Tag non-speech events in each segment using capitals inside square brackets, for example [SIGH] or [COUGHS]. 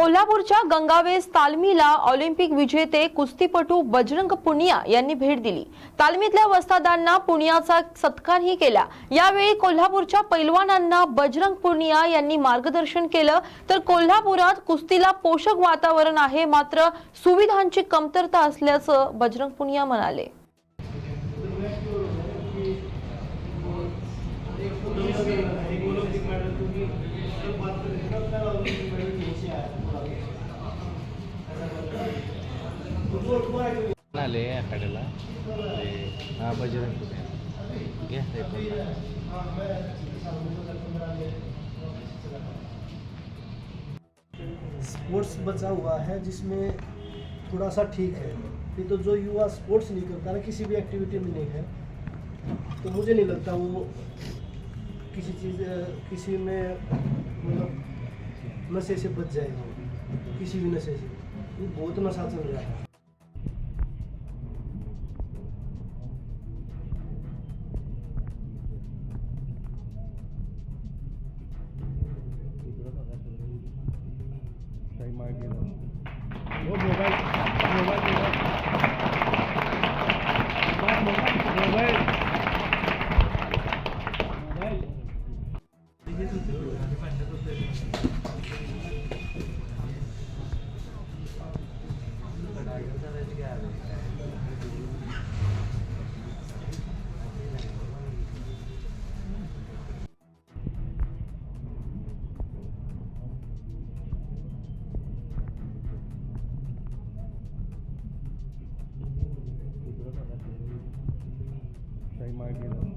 कोल्हापूरच्या गंगावेस तालमीला ऑलिम्पिक विजेते कुस्तीपटू बजरंग पुनिया यांनी भेट दिली. तालमीतल्या वस्तादांना पुनियाचा सत्कारही केला. यावेळी कोल्हापूरच्या पैलवानांना बजरंग पुनिया यांनी मार्गदर्शन केलं. तर कोल्हापुरात कुस्तीला पोषक वातावरण आहे मात्र सुविधांची कमतरता असल्याचं बजरंग पुनिया म्हणाले. हा स्पोर्ट्स बचा हुआ है, जिसमें थोड़ा सा ठीक है। फिर तो जो युवा स्पोर्ट्स नहीं करता, ना किसी भी एक्टिविटी में नहीं है तो मुझे नहीं लगता वो किसी चीज़, किसी में मतलब नशे से बच जाएगा किसी भी नशे से। बहुत नशा चल रहा है। idea.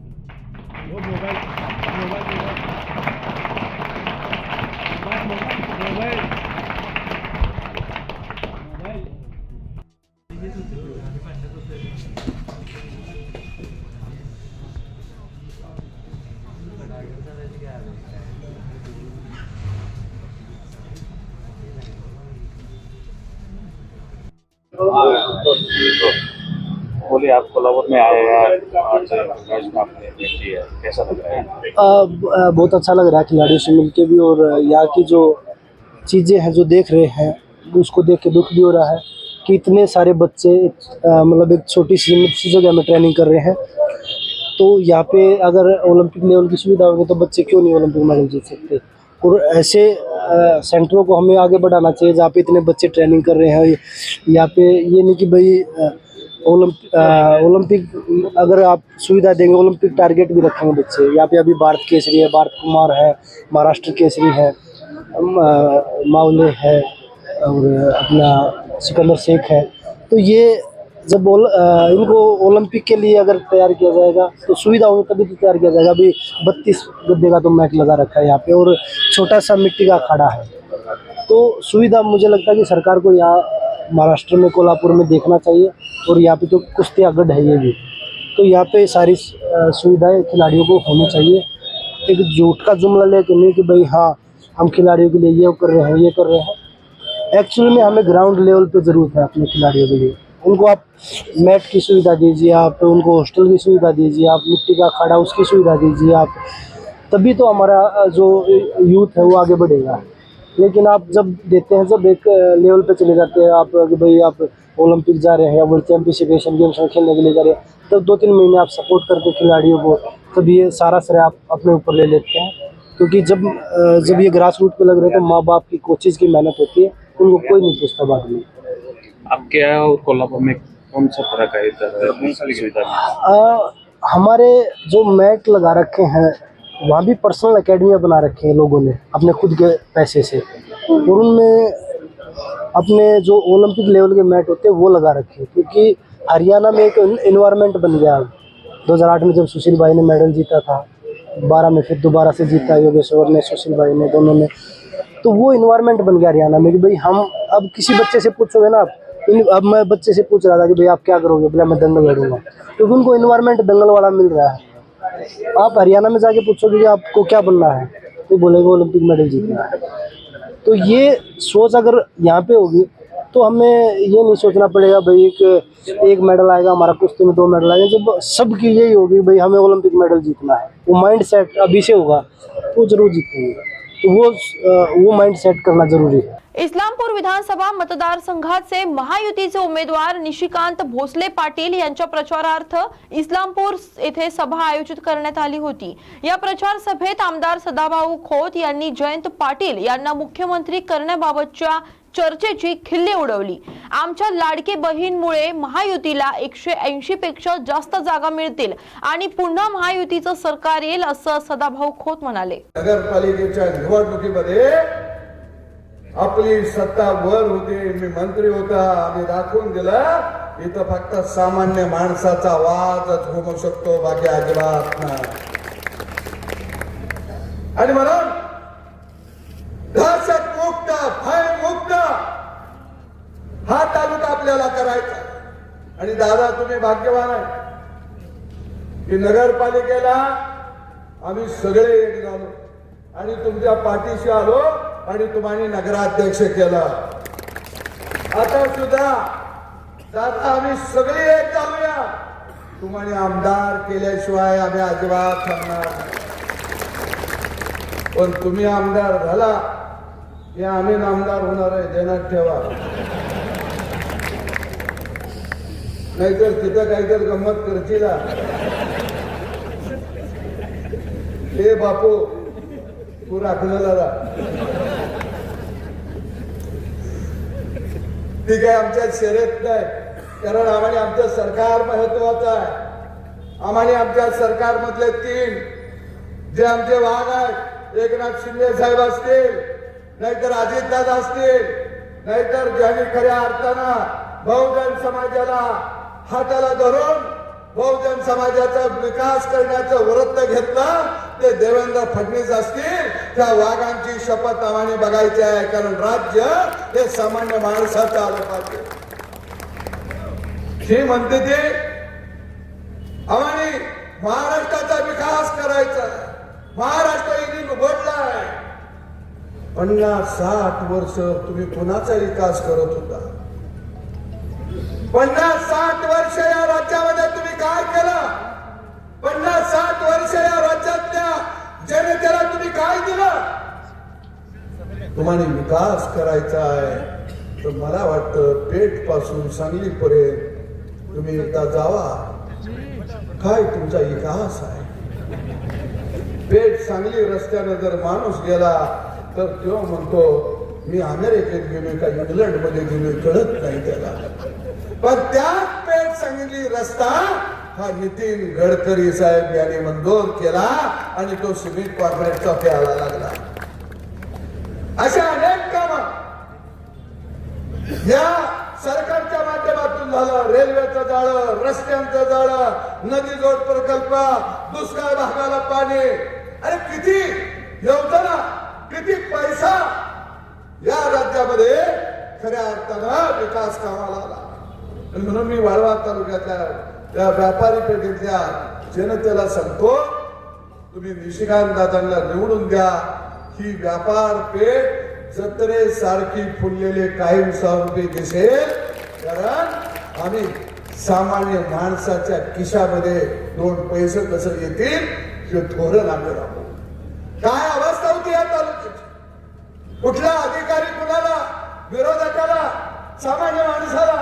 बोलिए आप कोल्हापुर में आए हैं कैसा लग रहा है? बहुत अच्छा लग रहा है खिलाड़ियों से मिलके भी और यहाँ की जो चीज़ें हैं, जो देख रहे हैं, उसको देख के दुख भी हो रहा है कि इतने सारे बच्चे मतलब एक छोटी सी सी जगह में ट्रेनिंग कर रहे हैं। तो यहाँ पे अगर ओलंपिक लेवल की सुविधा होगी तो बच्चे क्यों नहीं ओलंपिक मेडल जीत सकते? और ऐसे सेंटरों को हमें आगे बढ़ाना चाहिए जहाँ पे इतने बच्चे ट्रेनिंग कर रहे हैं। यहाँ पे ये नहीं कि भाई ओलंप अ, ओलंपिक अगर आप सुविधा देंगे ओलंपिक टारगेट भी रखेंगे बच्चे। यहाँ पे अभी भारत केसरी है भारत कुमार है महाराष्ट्र केसरी है मावले है और अपना सिकंदर शेख है। तो ये जब ओल, इनको ओलंपिक के लिए अगर तैयार किया जाएगा तो सुविधा होगी तभी तो तैयार किया जाएगा। अभी बत्तीस गद्दे का तो मैट लगा रखा है यहाँ पे और छोटा सा मिट्टी का अखाड़ा है। तो सुविधा मुझे लगता है कि सरकार को यहाँ महाराष्ट्र में, कोल्हापुर में देखना चाहिए और यहाँ पे तो कुश्ती गढ़ है ये भी। तो यहाँ पे सारी सुविधाएँ खिलाड़ियों को होनी चाहिए। एक झूठ का जुमला लेके नहीं कि भाई हाँ हम खिलाड़ियों के लिए ये कर रहे हैं, ये कर रहे हैं। एक्चुअली में हमें ग्राउंड लेवल पे ज़रूरत है अपने खिलाड़ियों के लिए। उनको आप मैट की सुविधा दीजिए, आप तो उनको हॉस्टल की सुविधा दीजिए, आप मिट्टी का खड़ा उसकी सुविधा दीजिए आप। तभी तो हमारा जो यूथ है वो आगे बढ़ेगा। लेकिन आप जब देते हैं जब एक लेवल पे चले जाते हैं आप कि भाई आप ओलंपिक जा रहे हैं या वर्ल्ड चैंपियनशिप एशियन गेम्स में खेलने के लिए जा रहे हैं तब दो तीन महीने आप सपोर्ट करके खिलाड़ियों को तब ये सारा श्रेय आप अपने ऊपर ले लेते हैं। क्योंकि जब जब ये ग्रास रूट पर लग रहे हैं तो माँ बाप की कोचिज़ की मेहनत होती है उनको कोई नहीं पूछता बाद में। आपके यहाँ और कोल्हापुर में कौन सा फ़र्क है इधर हमारे जो मैट लगा रखे हैं वहाँ भी पर्सनल अकेडमियाँ बना रखी हैं लोगों ने, अपने खुद के पैसे से। और उनमें अपने जो ओलंपिक लेवल के मैट होते हैं, वो लगा रखे हैं। क्योंकि हरियाणा में एक इन्वायरमेंट बन गया। अब 2008 में जब सुशील भाई ने मेडल जीता था, बारह में फिर दोबारा से जीता योगेश्वर ने सुशील भाई ने दोनों ने। तो वो इन्वायरमेंट बन गया हरियाणा में कि भाई हम अब किसी बच्चे से पूछोगे ना आप अब मैं बच्चे से पूछ रहा था कि भाई आप क्या करोगे? बोला, मैं दंगल लड़ूँगा। क्योंकि तो उनको इन्वायरमेंट दंगल वाला मिल रहा है। आप हरियाणा में जाके पूछोगे कि आपको क्या बनना है? तो बोलेंगे ओलंपिक मेडल जीतना है। तो ये सोच अगर यहाँ पे होगी तो हमें ये नहीं सोचना पड़ेगा भाई, एक एक मेडल आएगा, हमारा कुश्ती में दो मेडल आएगा। जब सबकी यही होगी, भाई, हमें ओलंपिक मेडल जीतना है। वो माइंड सेट अभी से होगा तो ज़रूर जीतेंगे। तो वो वो माइंड सेट करना ज़रूरी है। इस्लामपूर विधानसभा मतदारसंघाचे महायुतीचे उमेदवार निशिकांत भोसले पाटील यांच्या प्रचारार्थ इस्लामपूर येथे सभा आयोजित करण्यात आली होती. या प्रचार सभेत आमदार सदाभाऊ खोत यांनी जयंत पाटील यांना मुख्यमंत्री करण्याबाबतच्या चर्चेची खिल्ली उडवली. आमच्या लाडकी बहीणमुळे महायुतीला एकशे ऐंशी पेक्षा जास्त जागा मिळतील आणि पुन्हा महायुतीचं सरकार येईल असं सदाभाऊ खोत म्हणाले. नगरपालिकेच्या निवडणुकीमध्ये आपली सत्ता वर होती मी मंत्री होता आम्ही दाखवून दिलं इथं फक्त सामान्य माणसाचा वादच होऊ शकतो बाकी अजिबात नाही. आणि म्हणून दहशत मुक्त भय मुक्त हा तालुका आपल्याला करायचा आणि दादा तुम्ही भाग्यवान आहे. की नगरपालिकेला आम्ही सगळे एक झालो. आणि तुमच्या पाठीशी आलो आणि तुम्हाला नगराध्यक्ष केलं. आता सुद्धा दादा आम्ही सगळे एक झालूया तुम्हाला आमदार केल्याशिवाय आम्ही अजिबात थांबणार पण तुम्ही आमदार झाला की आम्ही आमदार होणार आहे देण्यात ठेवा. नाहीतर तिथं काहीतरी गंमत करतील हे बापू तू राखलं दादा ती काय आमच्या शर्यत नाही. कारण आम्हाला आमचं सरकार महत्वाचं आहे. आम्हाला आमच्या सरकारमधले तीन जे आमचे वाघ आहेत एकनाथ शिंदे साहेब असतील नाहीतर अजितदादा असतील नाहीतर ज्यांनी खऱ्या अर्थानं बहुजन समाजाला हाताला धरून बहुजन समाजाचा विकास करण्याचं व्रत घेतलं ते देवेंद्र फडणवीस असतील त्या वाघांची शपथ आम्हाला बघायची आहे कारण राज्य हे सामान्य माणसाचं आलं पाहिजे श्री म्हणते ते आम्हाला महाराष्ट्राचा विकास करायचा आहे. महाराष्ट्र इथे उघडलाय पन्नास साठ वर्ष तुम्ही कोणाचा विकास करत होता? पन्नास साठ वर्ष या राज्यामध्ये तुम्ही काय केलं. पन्नास साठ वर्ष या राज्यातल्या जनतेला तुम्ही काय दिलं? तुम्हाला विकास करायचा आहे. तर मला वाटतं पेठपासून सांगली पर्यंत तुम्ही एकदा जावा. काय तुमचा विकास आहे? पेठ सांगली रस्त्यानं जर माणूस गेला तर तो म्हणतो मी अमेरिकेत गेलोय का इंग्लंडमध्ये गेलोय? कळत नाही त्याला. पण त्याच पेठ सांगितली रस्ता हा नितीन गडकरी साहेब यांनी मंजूर केला आणि तो सुमित कॉर्पोरेटचा प्यायला लागला. अशा अनेक काम या सरकारच्या माध्यमातून झालं. रेल्वेचं जाळं रस्त्यांचं जाळं नदी जोड प्रकल्प दुष्काळ भागाला पाणी. अरे किती योजना किती पैसा या राज्यामध्ये खऱ्या अर्थानं विकास कामाला आला. म्हणून मी वाळवा तालुक्यातल्या त्या व्यापारी पेठेतल्या जनतेला सांगतो तुम्ही निशिकांत दादांना निवडून द्या. ही व्यापार पेठ जत्रे सारखी फुललेले कायम स्वरूपी दिसेल. कारण आम्ही सामान्य माणसाच्या खिशामध्ये दोन पैसे कसं येतील हे धोरण आम्ही राहू काय अवस्था होती या तालुक्याची? कुठला अधिकारी कुणाला विरोधकाला सामान्य माणसाला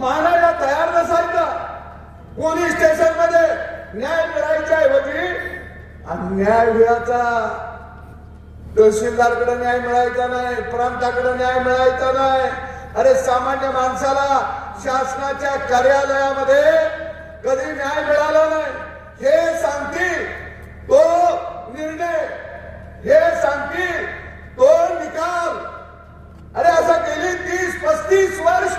मानायला तयार नसायचा. पोलीस स्टेशनमध्ये न्याय मिळायच्या ऐवजी आणि न्याय मिळायचा तहसीलदारकडे न्याय मिळायचा नाही प्रांताकडे न्याय मिळायचा नाही. अरे सामान्य माणसाला शासनाच्या कार्यालयामध्ये कधी न्याय मिळाला नाही हे सांगतील तो निर्णय हे सांगतील तो निकाल. अरे असं गेली तीस पस्तीस वर्ष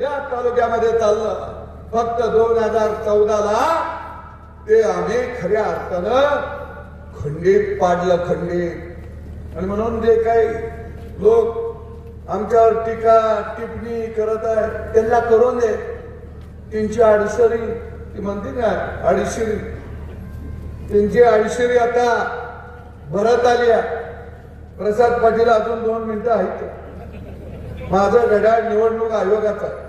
या तालुक्यामध्ये चाललं. फक्त दोन हजार चौदाला ते आम्ही खऱ्या अर्थानं खंडित पाडलं खंडित. आणि म्हणून जे काही लोक आमच्यावर टीका टिप्पणी करत आहे त्यांना करून दे. त्यांची अडीशरी ती म्हणते ना अडीचशेरी त्यांची अडीचशेरी आता भरत आली आहे. प्रसाद पाटील अजून दोन मिनिटं आहेत. माझं घड्याळ निवडणूक आयोगाचा आहे.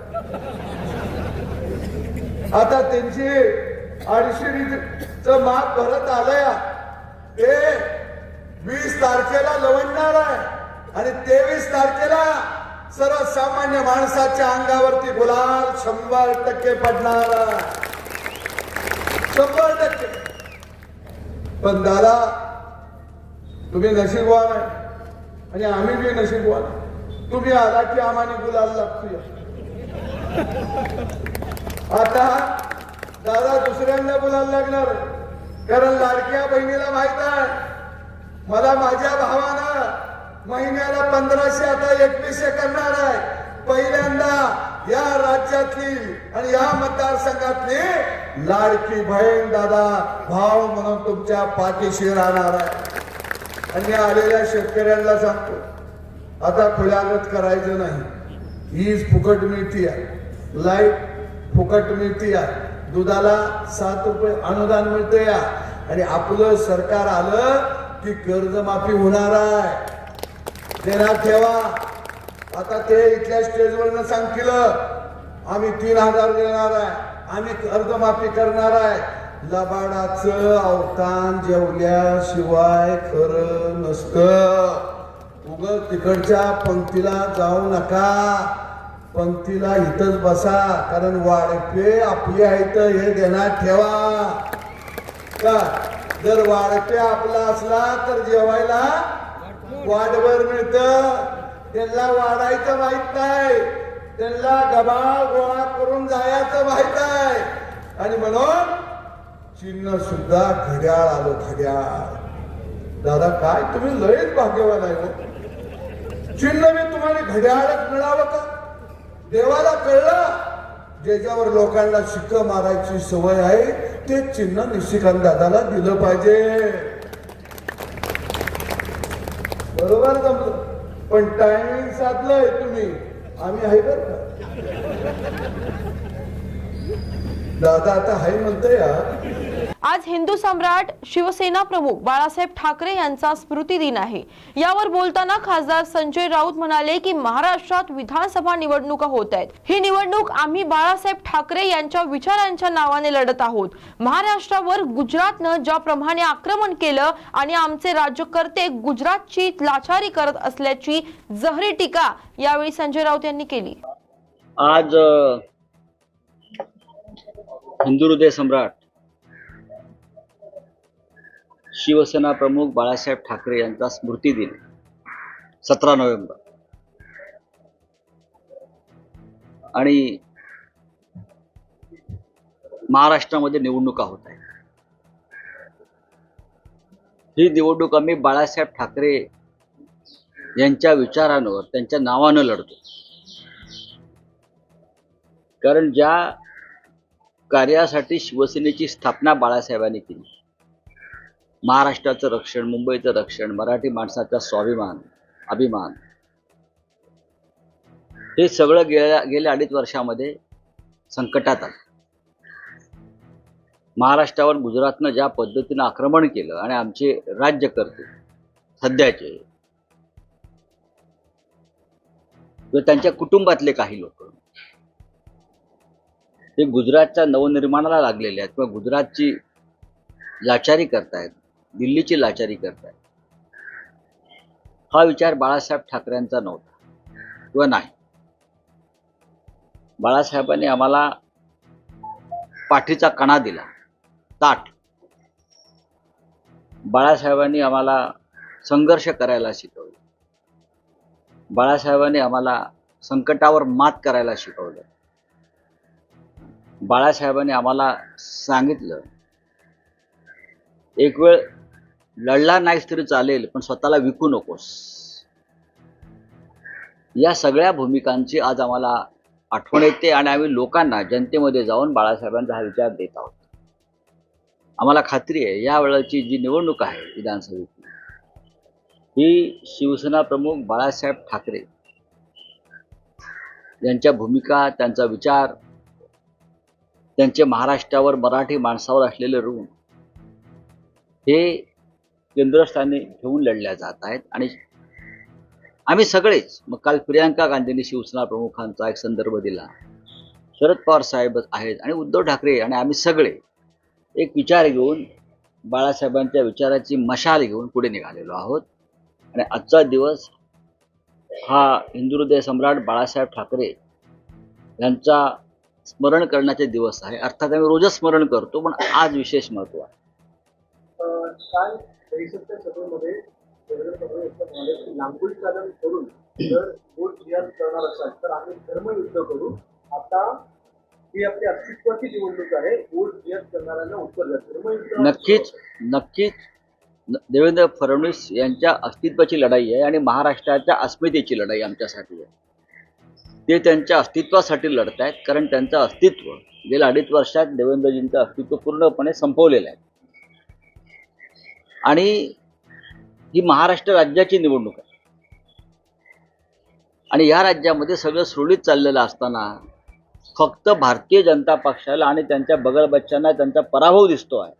आता त्यांची अडीचशेरीचं माप भरत आलंय. ते वीस तारखेला लवंडणार आहे. आणि तेवीस तारखेला सर्वसामान्य माणसाच्या अंगावरती गुलाल शंभर टक्के पडणार. शंभर टक्के. पण दादा तुम्ही नशीबवान आहे. आणि आम्ही बी नशीबवान तुम्ही आला की आम्हाला गुलाल लागतोय. आता दादा दुसऱ्यांदा बोलायला लागणार. कारण लाडक्या बहिणीला माहीत आहे मला माझ्या भावानं महिन्याला पंधराशे आता एकवीसशे करणार आहे. पहिल्यांदा या राज्यातली आणि या मतदारसंघातली लाडकी बहीण दादा भाव म्हणून तुमच्या पाठीशी राहणार आहे. आणि मी आलेल्या शेतकऱ्यांना सांगतो आता खुल्यागत करायचं नाही. हीच फुकट मिळती आहे. लाइट फुकट मिळते या दुधाला सात रुपये अनुदान मिळते या आणि आपलं सरकार आलं की कर्जमाफी होणार आहे. देणार ठेवा. आता ते इथल्या स्टेजवरनं सांगतील आम्ही तीन हजार देणार आहे. आम्ही कर्जमाफी करणार आहे. लबाडाचं अवतान जेवल्याशिवाय खरं नसतं. उग तिकडच्या पंक्तीला जाऊ नका. पंक्तीला इथंच बसा कारण वाळपे आपली आहेत हे देणार ठेवा. का? जर वाळपे आपला असला तर जेवायला वाढवर मिळत. त्यांना वाढायचं माहीत नाही. त्यांना गबाळ गोळा करून जायचं माहीत आहे आणि म्हणून चिन्ह सुद्धा घड्याळ आलो घड्याळ. दादा काय? तुम्ही लयच भाग्यवान आहे चिन्ह मी तुम्हाला घड्याळच मिळावं का? देवाला कळलं ज्याच्यावर लोकांना शिक्क मारायची सवय आहे ते चिन्ह निशिकांत दादाला दिलं पाहिजे. बरोबर जमलं पण टायमिंग साधलंय तुम्ही. आम्ही आहे बर का? दादा आता हाय म्हणतोय या आज हिंदू सम्राट शिवसेना प्रमुख बाळासाहेब ठाकरे यांचा स्मृती दिन आहे. यावर बोलताना खासदार संजय राऊत म्हणाले की महाराष्ट्रात विधानसभा निवडणुका होत आहेत. ही निवडणूक आम्ही बाळासाहेब ठाकरे यांच्या विचारांच्या नावाने लढत आहोत. महाराष्ट्रावर गुजरातनं ज्याप्रमाणे आक्रमण केलं आणि आमचे राज्यकर्ते गुजरातची लाचारी करत असल्याची जहरी टीका यावेळी संजय राऊत यांनी केली. आज हिंदू हृदय सम्राट शिवसेना प्रमुख बाळासाहेब ठाकरे यांचा स्मृती दिन सतरा नोव्हेंबर. आणि महाराष्ट्रामध्ये निवडणुका होत आहेत. ही निवडणूक आम्ही बाळासाहेब ठाकरे यांच्या विचारांवर त्यांच्या नावानं लढतो. कारण ज्या कार्यासाठी शिवसेनेची स्थापना बाळासाहेबांनी केली महाराष्ट्राचं रक्षण मुंबईचं रक्षण मराठी माणसाचा स्वाभिमान अभिमान. हे सगळं गेल्या गेल्या अडीच वर्षामध्ये संकटात आलं. महाराष्ट्रावर गुजरातनं ज्या पद्धतीनं आक्रमण केलं आणि आमचे राज्यकर्ते सध्याचे किंवा त्यांच्या कुटुंबातले काही लोक ते गुजरातच्या नवनिर्माणाला लागलेले आहेत किंवा गुजरातची लाचारी करतायत दिल्लीची लाचारी करतायत. हा विचार बाळासाहेब ठाकरेंचा नव्हता. किंवा नाही. बाळासाहेबांनी आम्हाला पाठीचा कणा दिला. ताट बाळासाहेबांनी आम्हाला संघर्ष करायला शिकवलं. बाळासाहेबांनी आम्हाला संकटावर मात करायला शिकवलं. बाळासाहेबांनी आम्हाला सांगितलं एक वेळ लढला नाहीस तरी चालेल पण स्वतःला विकू नकोस. या सगळ्या भूमिकांची आज आम्हाला आठवण येते आणि आम्ही लोकांना जनतेमध्ये जाऊन बाळासाहेबांचा हा विचार देत आहोत. आम्हाला खात्री आहे या वेळेची जी निवडणूक आहे विधानसभेची ही शिवसेना प्रमुख बाळासाहेब ठाकरे यांच्या भूमिका त्यांचा विचार त्यांचे महाराष्ट्रावर मराठी माणसावर असलेले ऋण हे केंद्रस्थानी ठेवून लढल्या जात आहेत. आणि आम्ही सगळेच मग काल प्रियांका गांधींनी शिवसेना प्रमुखांचा एक संदर्भ दिला. शरद पवार साहेब आहेत आणि उद्धव ठाकरे आणि आम्ही सगळे एक विचार घेऊन बाळासाहेबांच्या विचाराची मशाल घेऊन पुढे निघालेलो आहोत. आणि आजचा दिवस हा हिंदू हृदय सम्राट बाळासाहेब ठाकरे यांचा स्मरण करण्याचे दिवस आहे. अर्थात आम्ही रोजच स्मरण करतो पण आज विशेष महत्त्व आहे. सभेमध्ये लांबूल चालन करून जर करणार असाल तर आम्ही धर्मयुद्ध करू. आता ही आपली अस्तित्वाची निवडणूक आहे. करणाऱ्यांना उत्तर धर्मयुद्ध नक्कीच नक्कीच. देवेंद्र फडणवीस यांच्या अस्तित्वाची लढाई आहे आणि महाराष्ट्राच्या अस्मितेची लढाई आमच्यासाठी आहे. ते त्यांच्या अस्तित्वासाठी लढत आहेत कारण त्यांचं अस्तित्व गेल्या अडीच वर्षात देवेंद्रजींचं अस्तित्व पूर्णपणे संपवलेलं आहे. आणि ही महाराष्ट्र राज्याची निवडणूक आहे. आणि या राज्यामध्ये सगळं सुरळीत चाललेलं असताना फक्त भारतीय जनता पक्षाला आणि त्यांच्या बगलबच्च्यांना त्यांचा पराभव दिसतो आहे.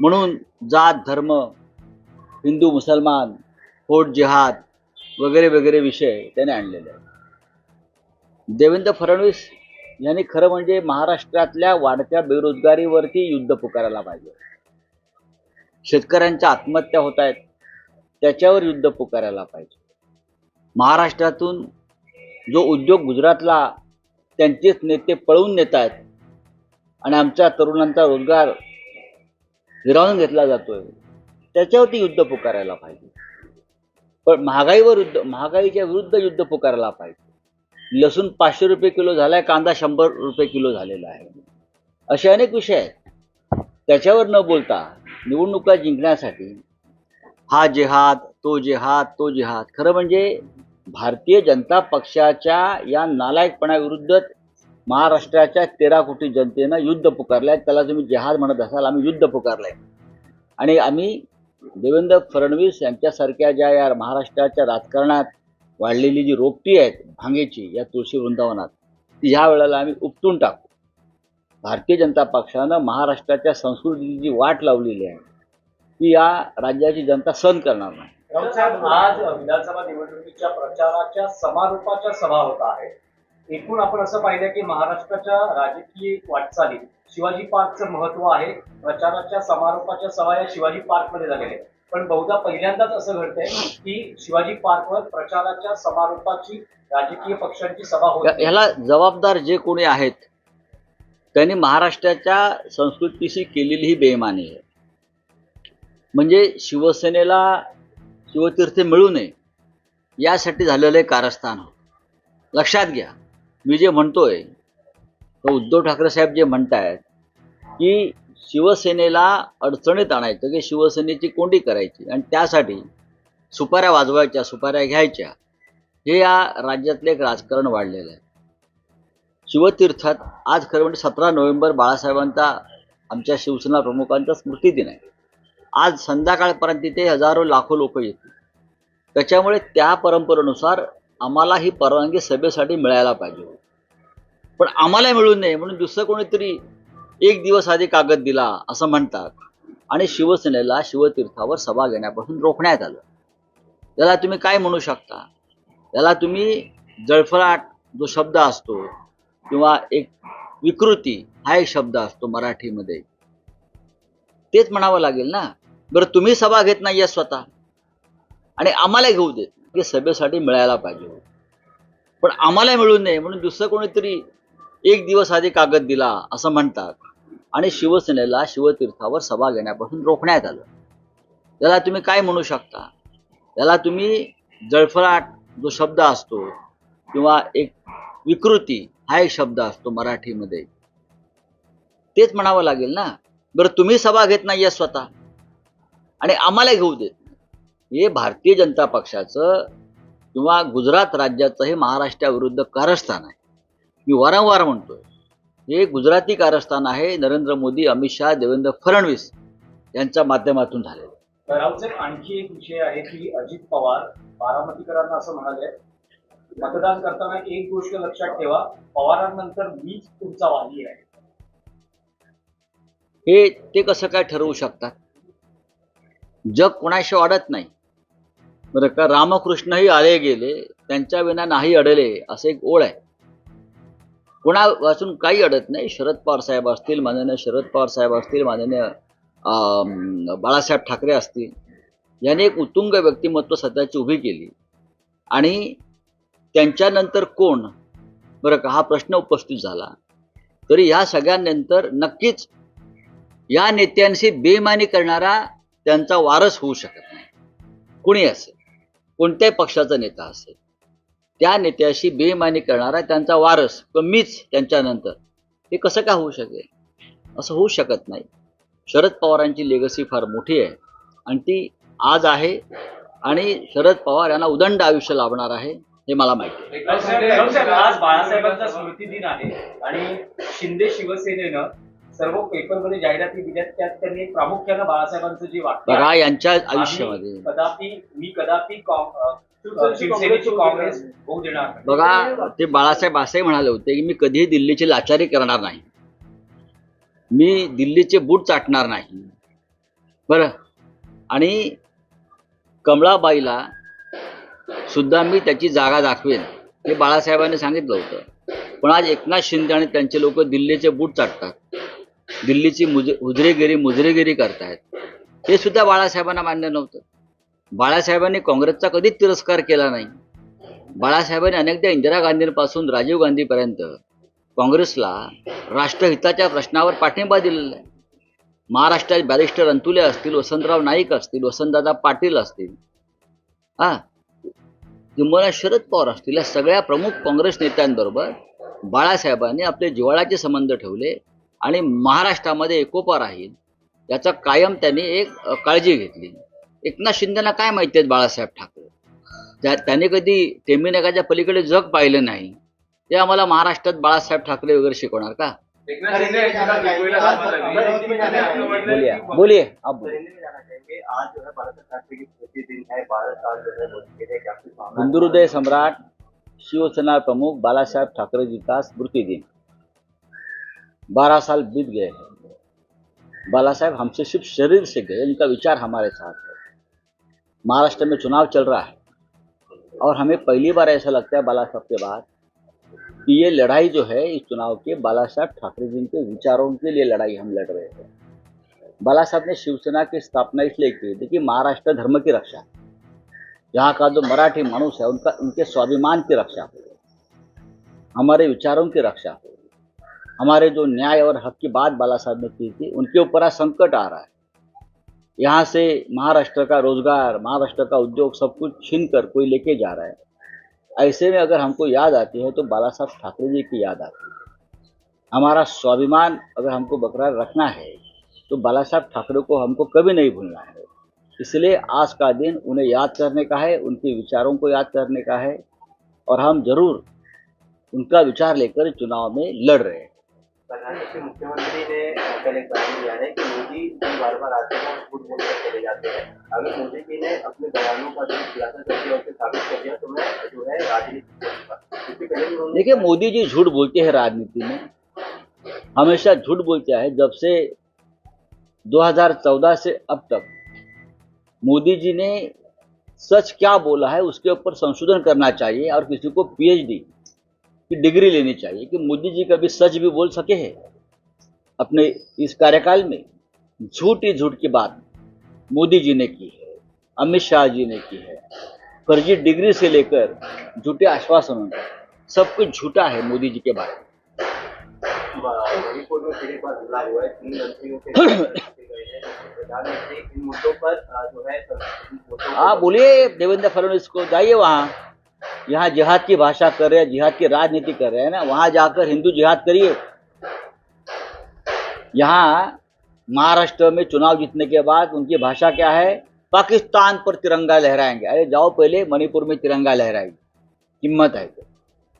म्हणून जात धर्म हिंदू मुसलमान फोट जिहाद वगैरे वगैरे विषय त्याने आणलेले आहेत. देवेंद्र फडणवीस यांनी खरं म्हणजे महाराष्ट्रातल्या वाढत्या बेरोजगारीवरती युद्ध पुकारायला पाहिजे. शेतकऱ्यांच्या आत्महत्या होत आहेत त्याच्यावर युद्ध पुकारायला पाहिजे. महाराष्ट्रातून जो उद्योग गुजरातला त्यांचेच नेते पळवून नेत आहेत आणि आमच्या तरुणांचा रोजगार हिरावून घेतला जातोय त्याच्यावरती युद्ध पुकारायला पाहिजे. पण महागाईवर युद्ध महागाईच्या विरुद्ध युद्ध पुकारायला पाहिजे. लसूण पाचशे रुपये किलो झालाय कांदा शंभर रुपये किलो झालेला आहे. असे अनेक विषय आहेत. त्याच्यावर न बोलता निवडणुका जिंकण्यासाठी हा जिहाद तो जिहाद तो जिहाद. खरं म्हणजे भारतीय जनता पक्षाच्या या नालायकपणाविरुद्ध महाराष्ट्राच्या तेरा कोटी जनतेनं युद्ध पुकारलंय. त्याला तुम्ही जिहाद म्हणत असाल आम्ही युद्ध पुकारलंय. आणि आम्ही देवेंद्र फडणवीस यांच्यासारख्या ज्या या महाराष्ट्राच्या राजकारणात वाढलेली जी रोपटी आहेत भांगेची या तुळशी वृंदावनात ती ह्या वेळेला आम्ही उपटून टाकू. भारतीय जनता पक्षानं महाराष्ट्राच्या संस्कृतीची जी वाट लावलेली आहे ती या राज्याची जनता सहन करणार नाही. आज विधानसभा निवडणुकीच्या प्रचाराच्या समारोपाच्या सभा होत आहे. एकूण आपण असं पाहिलं की महाराष्ट्राच्या राजकीय वाटचालीत शिवाजी पार्कचं महत्त्व आहे. प्रचाराच्या समारोपाच्या सभा या शिवाजी पार्कमध्ये झालेल्या आहेत. पण बहुधा पहिल्यांदाच असं घडतंय की शिवाजी पार्कवर प्रचाराच्या समारोपाची राजकीय पक्षांची सभा होत ह्याला जबाबदार जे कोणी आहेत त्यांनी महाराष्ट्राच्या संस्कृतीशी केलेली ही बेमानी आहे. म्हणजे शिवसेनेला शिवतीर्थ मिळू नये यासाठी झालेलं हे कारस्थान लक्षात घ्या मी जे म्हणतोय तर उद्धव ठाकरे साहेब जे म्हणतायत की शिवसेनेला अडचणीत आणायचं की शिवसेनेची कोंडी करायची आणि त्यासाठी सुपाऱ्या वाजवायच्या सुपाऱ्या घ्यायच्या हे या राज्यातलं एक राजकारण वाढलेलं आहे. शिवतीर्थात आज खरं म्हणजे सतरा नोव्हेंबर बाळासाहेबांचा आमच्या शिवसेना प्रमुखांचा स्मृतिदिन आहे. आज संध्याकाळपर्यंत तिथे हजारो लाखो लोक येतील. त्याच्यामुळे त्या परंपरेनुसार आम्हाला ही परवानगी सभेसाठी मिळायला पाहिजे. पण आम्हाला मिळू नये म्हणून दुसरं कोणीतरी एक दिवस आधी कागद दिला असं म्हणतात. आणि शिवसेनेला शिवतीर्थावर सभा घेण्यापासून रोखण्यात आलं. याला तुम्ही काय म्हणू शकता? याला तुम्ही जळफळाट जो शब्द असतो किंवा एक विकृती हा एक शब्द असतो मराठीमध्ये. तेच म्हणावं लागेल ना बरं तुम्ही सभा घेत नाहीये स्वतः. आणि आम्हाला घेऊ देत हे सभेसाठी मिळायला पाहिजे पण आम्हाला मिळू नये म्हणून दुसरं कोणीतरी एक दिवस आधी कागद दिला असं म्हणतात. आणि शिवसेनेला शिवतीर्थावर सभा घेण्यापासून रोखण्यात आलं. त्याला तुम्ही काय म्हणू शकता? त्याला तुम्ही जळफळाट जो शब्द असतो किंवा एक विकृती हा एक शब्द असतो मराठीमध्ये. तेच म्हणावं लागेल ना? बरं तुम्ही सभा घेत नाहीये स्वतः. आणि आम्हाला घेऊ देत हे भारतीय जनता पक्षाचं किंवा गुजरात राज्याचं हे महाराष्ट्राविरुद्ध कारस्थान आहे. मी वारंवार म्हणतोय हे गुजराती कारस्थान आहे नरेंद्र मोदी अमित शहा देवेंद्र फडणवीस यांच्या माध्यमातून झालेलं आणखी एक विषय आहे की अजित पवार बारामतीकरांना असं म्हणाले मतदान करताना एक गोष्ट लक्षात ठेवा पवारांनंतर मीच तुमचा वाली आहे. हे ते कसं काय ठरवू शकतात? जग कोणाशी अडत नाही. बरं का रामकृष्णही आले गेले त्यांच्या विना नाही अडले असं एक ओळ आहे. कोणा वाचून काही अडत नाही. शरद पवार साहेब असतील माननीय शरद पवार साहेब असतील माननीय अं, बाळासाहेब ठाकरे असतील यांनी एक उत्तुंग व्यक्तिमत्व सध्याची उभी केली. आणि त्यांच्यानंतर कोण? बरं का हा प्रश्न उपस्थित झाला. तरी ह्या सगळ्यांनंतर नक्कीच या नेत्यांशी बेमानी करणारा त्यांचा वारस होऊ शकत नाही. कुणी असेल? कोणत्याही पक्षाचा नेता असेल. त्या नेत्याशी बेमानी करणारा त्यांचा वारस किंवा मीच त्यांच्यानंतर. हे कसं काय होऊ शकेल? असं होऊ शकत नाही. शरद पवारांची लेगसी फार मोठी आहे. आणि ती आज आहे. आणि शरद पवार यांना उदंड आयुष्य लाभणार आहे. हे मला माहिती आहे. आज बाळासाहेबांचा स्मृती दिन आहे आणि शिंदे शिवसेनेनं सर्व पेपरमध्ये जाहिराती दिल्यात. त्यात त्यांनी प्रामुख्यानं बाळासाहेबांचं जे वाक्य बघा आहे, यांच्या आयुष्यामध्ये. कदापि मी कदापि काँ- अ, शिवसेनेची काँग्रेस होऊ देणार नाही. बघा ते बाळासाहेब असंही म्हणाले होते की मी कधीही दिल्लीची लाचारी करणार नाही. मी दिल्लीचे बूट चाटणार नाही. बरं? आणि कमळाबाईला सुद्धा मी त्याची जागा दाखवेन हे बाळासाहेबांनी सांगितलं होतं. पण आज एकनाथ शिंदे आणि त्यांचे लोक दिल्लीचे बूट चाटतात दिल्लीची मुज हुजरेगिरी मुजरेगिरी करतायत. हे सुद्धा बाळासाहेबांना मान्य नव्हतं. बाळासाहेबांनी काँग्रेसचा कधीच तिरस्कार केला नाही. बाळासाहेबांनी अनेकदा इंदिरा गांधींपासून राजीव गांधीपर्यंत काँग्रेसला राष्ट्रहिताच्या प्रश्नावर पाठिंबा दिलेला आहे. महाराष्ट्रात बॅरिस्टर अंतुले असतील वसंतराव नाईक असतील वसंतदादा पाटील असतील. हा किंवा शरद पवार असतील या सगळ्या प्रमुख काँग्रेस नेत्यांबरोबर बाळासाहेबांनी आपले जिव्हाळाचे संबंध ठेवले आणि महाराष्ट्रामध्ये एकोपा राहील याचा कायम त्यांनी एक काळजी घेतली. एकनाथ शिंदेना काय माहिती आहेत बाळासाहेब ठाकरे? त्या त्याने कधी टेमिनगाच्या पलीकडे जग पाहिलं नाही ते आम्हाला महाराष्ट्रात बाळासाहेब ठाकरे वगैरे शिकवणार का? बोलिए बोलिए आप बोलिए हिंदू हृदय सम्राट शिवसेना प्रमुख बाला साहेब ठाकरे जी का स्मृति दिन। बारह साल बीत गए हैं। बाला साहब हमसे सिर्फ़ शरीर से गए उनका विचार हमारे साथ है। महाराष्ट्र में चुनाव चल रहा है। और हमें पहली बार ऐसा लगता है बाला साहब के बाद कि ये लड़ाई जो है इस चुनाव के बाला साहब ठाकरे जी के विचारों के लिए लड़ाई हम लड़ रहे हैं। बाला साहब ने शिवसेना की स्थापना इसलिए की थी कि महाराष्ट्र धर्म की रक्षा। यहाँ का जो मराठी मानुष है, उनका, उनके स्वाभिमान की रक्षा। हो हमारे विचारों की रक्षा। हो हमारे जो न्याय और हक की बात बाला साहब ने की थी, उनके ऊपर आज संकट आ रहा है। यहाँ से महाराष्ट्र का रोज़गार, महाराष्ट्र का उद्योग सब कुछ छीन कर कोई लेके जा रहा है। ऐसे में अगर हमको याद आती है तो बाला साहब ठाकरे जी की याद आती है। हमारा स्वाभिमान अगर हमको बरकरार रखना है तो बाला साहब ठाकरे को हमको कभी नहीं भूलना है। इसलिए आज का दिन उन्हें याद करने का है, उनके विचारों को याद करने का है, और हम ज़रूर उनका विचार लेकर चुनाव में लड़ रहे हैं। मुख्यमंत्री ने कल एक बयान दिया है कि मोदी बार बार आते हैं झूठ बोलकर चले जाते हैं। अगर मोदी जी ने अपने बयानों का जो खुलासा कर दिया, उसे साबित कर दिया तो मैं देखिए, मोदी जी झूठ बोलते हैं राजनीति में। हमेशा झूठ बोलते हैं, जब से 2014 से अब तक। मोदी जी ने सच क्या बोला है, उसके ऊपर संशोधन करना चाहिए और किसी को पीएचडी की डिग्री लेनी चाहिए कि मोदी जी कभी सच भी बोल सके हैं। अपने इस कार्यकाल में झूठ झूठ की बात मोदी जी ने की है, अमित शाह जी ने की है। फर्जी डिग्री से लेकर झूठे आश्वासनों सब कुछ झूठा है मोदी जी के बारे में। को- [COUGHS] हाँ बोलिए देवेंद्र फडणवीस को जाइए वहाँ। यहाँ जिहाद की भाषा कर रहे हैं जिहाद की राजनीति कर रहे हैं ना वहाँ जाकर हिंदू जिहाद करिए। यहाँ महाराष्ट्र में चुनाव जीतने के बाद उनकी भाषा क्या है? पाकिस्तान पर तिरंगा लहराएँगे। अरे जाओ पहले मणिपुर में तिरंगा लहराएगी। हिम्मत है तो।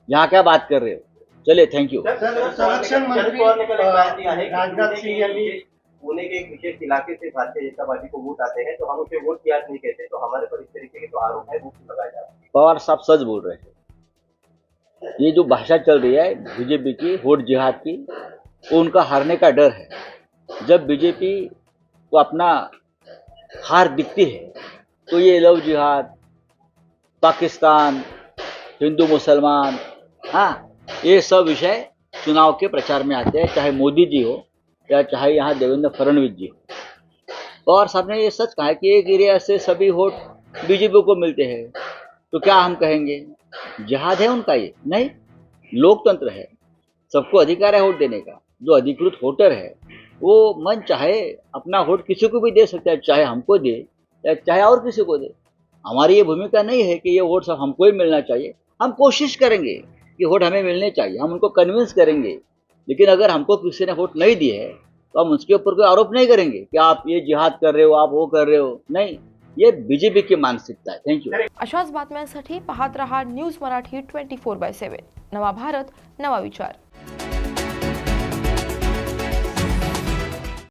यहाँ क्या बात कर रहे हो? चलिए थैंक यू संरक्षण है कि राजनाथ सिंह यांनी पुणे के एक विशेष इलाके से भारतीय जनता पार्टी को वोट आते हैं तो हम उसे वोट याद नहीं कहते तो हमारे पर इस तरीके के जो आरोप है वो लगाए जा रहे हैं। पवार साहब सच बोल रहे हैं। ये जो भाषा चल रही है बीजेपी की वोट जिहाद की वो उनका हारने का डर है। जब बीजेपी को अपना हार दिखती है। तो ये लव जिहाद, पाकिस्तान, हिंदू, मुसलमान हाँ ये सब विषय चुनाव के प्रचार में आते हैं, चाहे मोदी जी हो या चाहे यहाँ देवेंद्र फडणवीस जी हो। और साहब ने ये सच कहा कि एक एरिया से सभी वोट बीजेपी को मिलते हैं तो क्या हम कहेंगे? जिहाद है उनका ये, नहीं, लोकतंत्र है। सबको अधिकार है वोट देने का। जो अधिकृत वोटर है वो मन चाहे अपना वोट किसी को भी दे सकता है, चाहे हमको दे, या चाहे और किसी को दे। हमारी ये भूमिका नहीं है कि ये वोट सब हमको ही मिलना चाहिए। हम कोशिश करेंगे कि वोट हमें मिलने चाहिए, हम उनको कन्विंस करेंगे। लेकिन अगर हमको किसी ने वोट नहीं दिए है तो हम उसके ऊपर कोई आरोप नहीं करेंगे कि आप ये जिहाद कर रहे हो, आप वो कर रहे हो। नहीं, ये बीजेपी की मानसिकता है। थैंक यू अशाच बातम्यांसाठी पाहत रहा news Marathi twenty four by seven नवा भारत, नवा विचार.